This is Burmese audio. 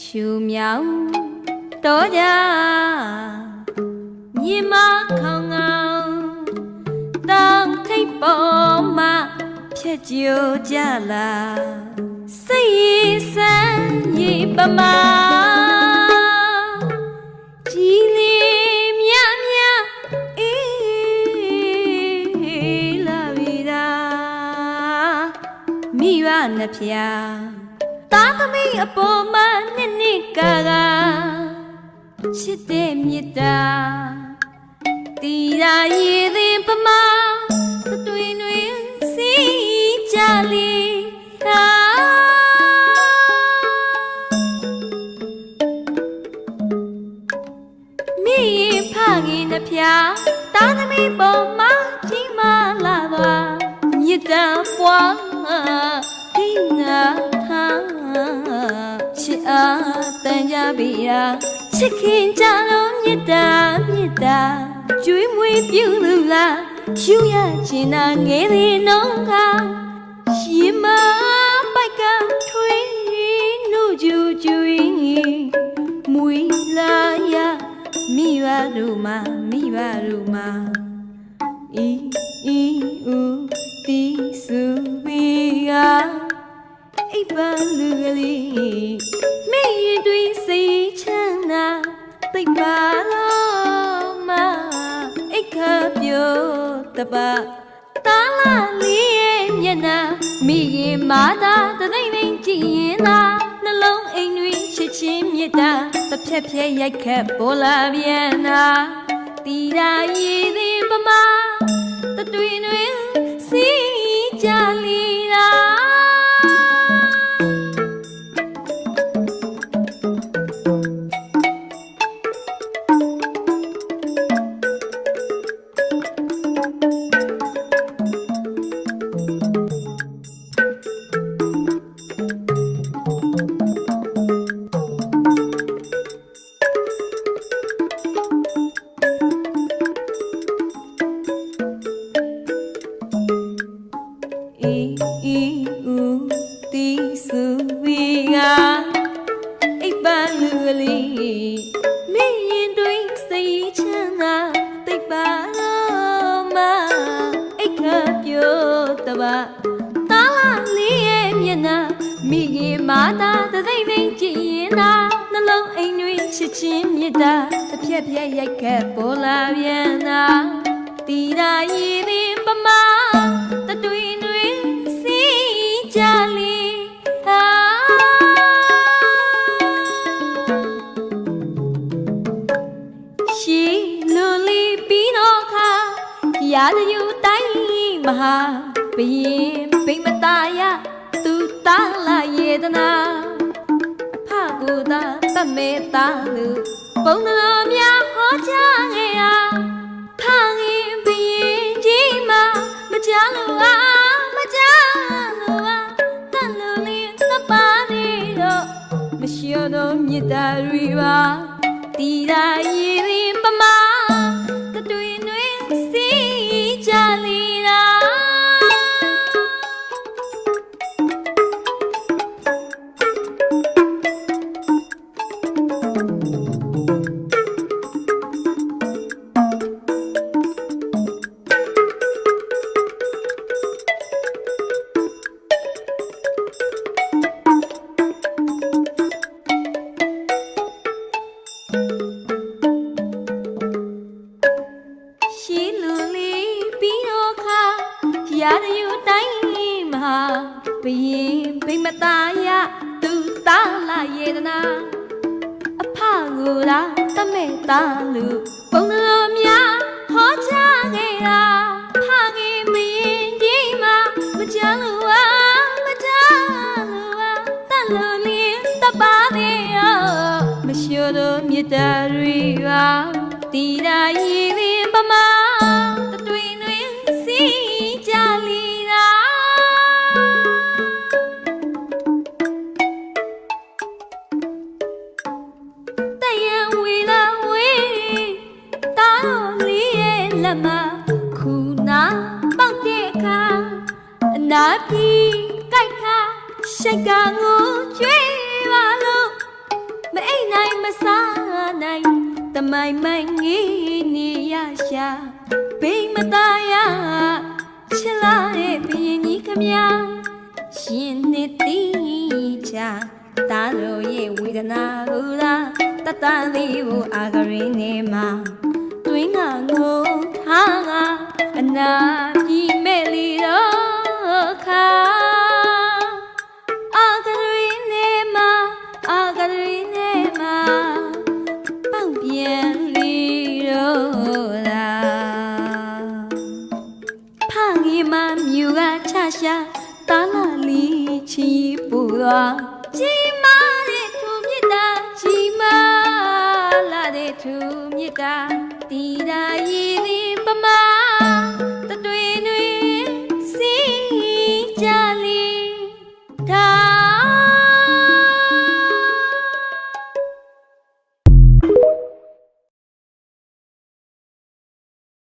ရှူမြောင်တော့ကြညီမခေါင်ကောင်တောင်ထိပ်ပေါ်မှာဖြက်ကြိုကြလာစိတ်ရည်စမ်းရည်ပမာကြည်လင်မြမြအေးလာပြီဒါမိဘနှဖျား သားသမီးအပေါ်မှာနှစ်နှစ်ကာကချစ်တဲ့မြတ်တာတီရာရည်သင်ပမာတတွင်တွင်စီကြလေဟာမိရင်ဖခင်နှဖျားသားသမီးပေါ်မှာကြီးမားလာသွားမြတ်တာပွား ဗီရာချစ်ခင်ကြလို့မြတ်တာမြတ်တာကျွေးမွေးပြုလူလားယူရချင်တာငယ်သေးနှောင်းကရှင်မပိုက်ကထွေးနှုတ်ကျူကျူမွေလာရမိဘတို့မှာမိဘတို့မှာဤဤဦးတီစုဝီယာ အိပ်ပါလူကလေးမိရင်တွင်စိတ်ချမ်းသာသိပ်ပါတော့မအိတ်ခါပြောတပါတာလာလေးရဲ့မျက်နှာမိရင်မာသာတသိမ့်သိမ့်ကြည့်ရင်သာနှလုံးအိမ်တွင်ချစ်ချင်းမြတ်တာတစ်ဖြက်ဖြက်ရိုက်ခတ်ပေါ်လာပြန်သာတီရာရည်သည်ပမာတတွင်တွင် ဝီကအိပ်ပါလူကလေးမင်းရင်တွင်စိတ်ချမ်းသာတိတ်ပါတော့မအိတ်ခါပြောတပါတာလာလေးရဲ့မျက်နှာမိခင်မာတာတသိမ့်သိမ့်ကြည့်ရင်သာနှလုံးအိမ်တွင်ချစ်ချင်းမြတ်တာတစ်ဖြက်ဖြက်ရိုက်ခတ်ပေါ်လာပြန်သာတီရာရည်သည် ရာဇယူတိုင်းမဟာဘယင်ဗိမတာယသူတာလာယေဒနာအဖဘူတာတမေတာလူပုံတော်များဟောကြားခဲ့ရာဖခင်ဘယင်ကြီးမမကြလို့အားမကြလို့အားတန်လူလေးသပါနေတော့မရှိတော့မြတ်တာတွေပါတီရာရ ဘယင်ဗိမတာယသူတာလာယေဒနာအဖကိုလာတမေတာလူပုံတော်များဟောကြားခဲ့တာဖခင်မရင်ကြီးမှာမကြလို့အာမကြလို့အာတန်လို့လင်းတပါသေးရောမရှိတော့မြတ်တာတွေပါတီရာရ စိတ်ကငိုကြွေးပါလို့မအိမ်နိုင်မစားနိုင်တမိုင်မိုင်ငေးနေရရှာဘိမตาရချစ်လာတဲ့ဘယင်ကြီးခမညာရှင်နေတီချာတာတို့ရဲ့ဝေဒနာဟူလားတတန်လေးကိုအာဂရင်းနေမှာတွင်းကငိုထားကအနာ チー。